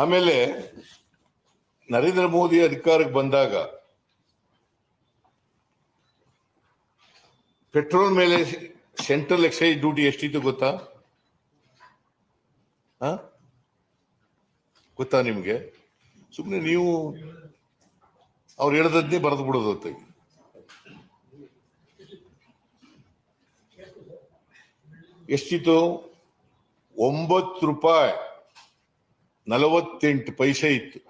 ಆಮೇಲೆ ನರೇಂದ್ರ ಮೋದಿ ಅಧಿಕಾರಕ್ಕೆ ಬಂದಾಗ ಪೆಟ್ರೋಲ್ ಮೇಲೆ ಸೆಂಟ್ರಲ್ ಎಕ್ಸೈಸ್ ಡ್ಯೂಟಿ ಎಷ್ಟಿತ್ತು ಗೊತ್ತಾ? ಗೊತ್ತಾ ನಿಮ್ಗೆ? ಸುಮ್ಮನೆ ನೀವು ಅವ್ರು ಹೇಳ್ದದ್ನೇ ಬರೆದು ಬಿಡೋದು ಅಂತ. ಎಷ್ಟಿತ್ತು? ಒಂಬತ್ತು ರೂಪಾಯಿ. ನಲವತ್ತೆಂಟು ಪೈಸೆ ಇತ್ತು.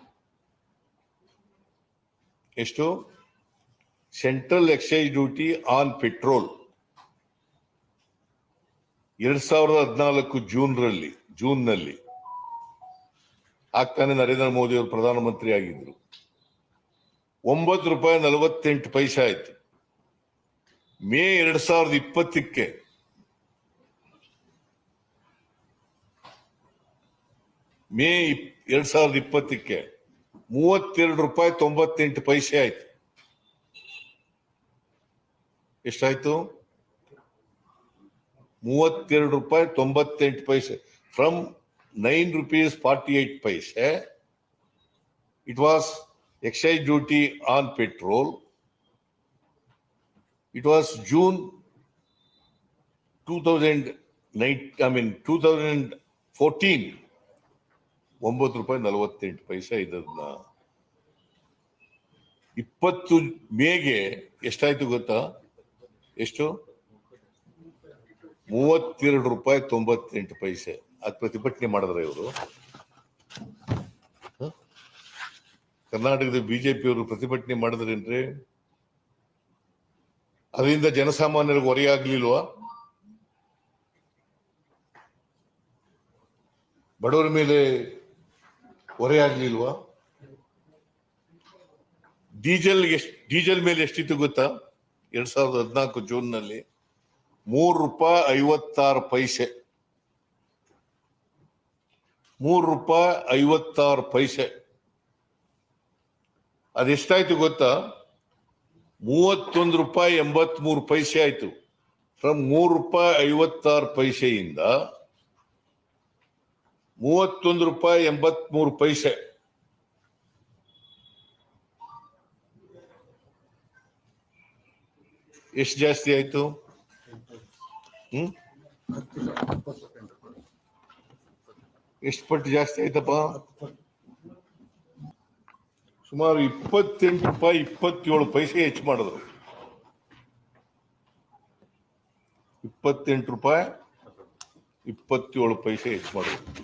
ಎಷ್ಟು? Central excise duty on petrol. ಎರಡ್ ಸಾವಿರದ ಹದಿನಾಲ್ಕು ಜೂನ್ರಲ್ಲಿ, ಜೂನ್ನಲ್ಲಿ. ಆಗ್ತಾನೆ ನರೇಂದ್ರ ಮೋದಿ ಅವರು ಪ್ರಧಾನಮಂತ್ರಿ ಆಗಿದ್ರು. ಒಂಬತ್ತು ರೂಪಾಯಿ ನಲವತ್ತೆಂಟು ಪೈಸೆ ಆಯಿತು. ಮೇ ಎರಡ್ ಸಾವಿರದ ಇಪ್ಪತ್ತಕ್ಕೆ ಮೇ ಇಪ್- ಎರಡ್ ಸಾವಿರದ ಇಪ್ಪತ್ತಕ್ಕೆ ಮೂವತ್ತೆರಡು ರೂಪಾಯಿ ತೊಂಬತ್ತೆಂಟು ಪೈಸೆ ಆಯ್ತು. ಎಷ್ಟಾಯ್ತು? ಮೂವತ್ತೆರಡು ರೂಪಾಯಿ ತೊಂಬತ್ತೆಂಟು paise. From nine rupees forty eight paise. It was excise duty on petrol it was June two thousand nine I mean two thousand fourteen ಒಂಬತ್ತು ರೂಪಾಯಿ ನಲವತ್ತೆಂಟು ಪೈಸೆ ಇದನ್ನ ಇಪ್ಪತ್ತು ಮೇಗೆ ಎಷ್ಟಾಯ್ತು ಗೊತ್ತಾ? ಎಷ್ಟು? ಮೂವತ್ತೆರಡು ರೂಪಾಯಿ ತೊಂಬತ್ತೆಂಟು ಪೈಸೆ. ಅದ್ ಪ್ರತಿಭಟನೆ ಮಾಡಿದ್ರೆ ಇವರು. ಕರ್ನಾಟಕದ ಬಿಜೆಪಿಯವರು ಪ್ರತಿಭಟನೆ ಮಾಡಿದ್ರೇನ್ರಿ? ಅದರಿಂದ ಜನಸಾಮಾನ್ಯರಿಗೆ ಹೊರೆಯಾಗ್ಲಿಲ್ವಾ? ಬಡವರ ಮೇಲೆ ಹೊರೆ ಆಗ್ಲಿಲ್ವಾ? ಡೀಸೆಲ್ ಎಷ್ಟು, ಡೀಸೆಲ್ ಮೇಲೆ ಎಷ್ಟಿತ್ತು ಗೊತ್ತಾ? ಎರಡ್ ಸಾವಿರದ ಹದಿನಾಲ್ಕು ಜೂನ್ನಲ್ಲಿ ಮೂರು ರೂಪಾಯಿ ಐವತ್ತಾರು ಪೈಸೆ. ಮೂರು ರೂಪಾಯಿ ಐವತ್ತಾರು ಪೈಸೆ. ಅದೆಷ್ಟಾಯ್ತು ಗೊತ್ತಾ? ಮೂವತ್ತೊಂದು ರೂಪಾಯಿ ಎಂಬತ್ ಮೂರು ಪೈಸೆ ಆಯ್ತು. ಫ್ರಮ್ ಮೂರು ರೂಪಾಯಿ ಐವತ್ತಾರು ಪೈಸೆಯಿಂದ ಮೂವತ್ತೊಂದು ರೂಪಾಯಿ, ಎಂಬತ್ಮೂರು ಪೈಸೆ. ಎಷ್ಟು ಜಾಸ್ತಿ ಆಯ್ತು? ಹ್ಮ್? ಎಷ್ಟು ಪಟ್ಟು ಜಾಸ್ತಿ ಆಯ್ತಪ್ಪ? ಸುಮಾರು ಇಪ್ಪತ್ತೆಂಟು ರೂಪಾಯಿ, ಇಪ್ಪತ್ತೇಳು ಪೈಸೆ ಹೆಚ್ಚು ಮಾಡಿದ್ರು. ಇಪ್ಪತ್ತೆಂಟು ರೂಪಾಯಿ, ಇಪ್ಪತ್ತೇಳು ಪೈಸೆ ಹೆಚ್ಚು ಮಾಡಿದ್ರು.